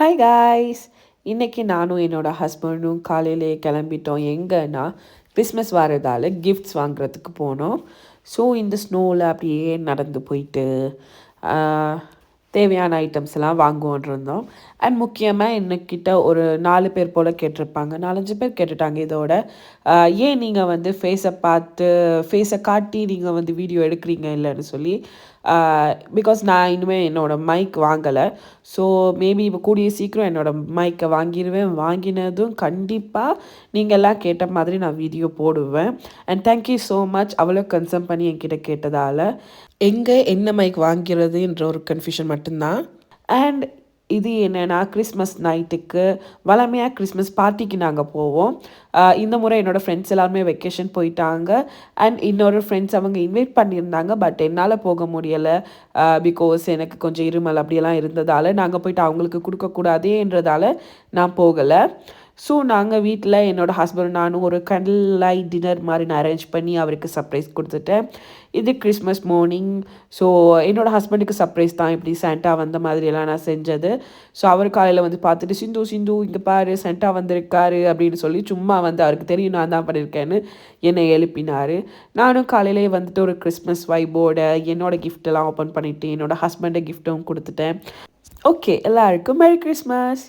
Hi guys இன்றைக்கி நானும் என்னோட ஹஸ்பண்டும் காலையிலே கிளம்பிட்டோம். எங்கன்னா கிறிஸ்மஸ் வரதால் கிஃப்ட்ஸ் வாங்குறதுக்கு போனோம். ஸோ இந்த ஸ்னோவில் அப்படியே நடந்து போயிட்டு தேவையான ஐட்டம்ஸ் எல்லாம் வாங்குவோன் இருந்தோம். அண்ட் முக்கியமாக என்கிட்ட ஒரு நாலு பேர் போல் கேட்டிருப்பாங்க. நாலஞ்சு பேர் கேட்டுட்டாங்க இதோட. ஏன் நீங்கள் வந்து ஃபேஸை பார்த்து ஃபேஸை காட்டி நீங்கள் வந்து வீடியோ எடுக்கிறீங்க இல்லைன்னு சொல்லி பிகாஸ் நான் இனிமேல் என்னோடய மைக் வாங்கலை. ஸோ மேபி இப்போ கூடிய சீக்கிரம் என்னோடய மைக்கை வாங்கிடுவேன் வாங்கினதும் கண்டிப்பாக நீங்கள்லாம் கேட்ட மாதிரி நான் வீடியோ போடுவேன். And thank you so much அவ்வளோ கன்சர்ன் பண்ணி என்கிட்ட கேட்டதால். எங்கே என்ன மைக் வாங்கிறதுன்ற ஒரு கன்ஃபியூஷன் மட்டும்தான். அண்ட் இது என்னென்னா கிறிஸ்மஸ் நைட்டுக்கு வளமையாக கிறிஸ்மஸ் பார்ட்டிக்கு நாங்கள் போவோம். இந்த முறை என்னோடய ஃப்ரெண்ட்ஸ் எல்லாருமே வெக்கேஷன் போயிட்டாங்க. அண்ட் இன்னொரு ஃப்ரெண்ட்ஸ் அவங்க இன்வைட் பண்ணியிருந்தாங்க பட் என்னால் போக முடியலை. பிகாஸ் எனக்கு கொஞ்சம் இருமல் அப்படியெல்லாம் இருந்ததால் நாங்கள் போயிட்டு அவங்களுக்கு கொடுக்கக்கூடாதேன்றதால நான் போகலை. ஸோ நாங்கள் வீட்டில் என்னோடய ஹஸ்பண்ட் நானும் ஒரு கண்டில் லைட் டின்னர் மாதிரி நான் அரேஞ்ச் பண்ணி அவருக்கு சர்ப்ரைஸ் கொடுத்துட்டேன். இது கிறிஸ்மஸ் மார்னிங் ஸோ என்னோடய ஹஸ்பண்டுக்கு சர்ப்ரைஸ் தான். இப்படி சென்டா வந்த மாதிரியெல்லாம் நான் செஞ்சது. ஸோ அவர் காலையில் வந்து பார்த்துட்டு சிந்து சிந்து இங்கே பாரு சென்டா வந்திருக்காரு அப்படின்னு சொல்லி சும்மா வந்து அவருக்கு தெரியும் நான் தான் பண்ணியிருக்கேன்னு என்னை எழுப்பினார். நானும் காலையிலே வந்துட்டு ஒரு கிறிஸ்மஸ் வைபோட என்னோட கிஃப்டெல்லாம் ஓப்பன் பண்ணிவிட்டு என்னோடய ஹஸ்பண்டை கிஃப்ட்டும் கொடுத்துட்டேன். ஓகே எல்லாருக்கும் மேரி கிறிஸ்மஸ்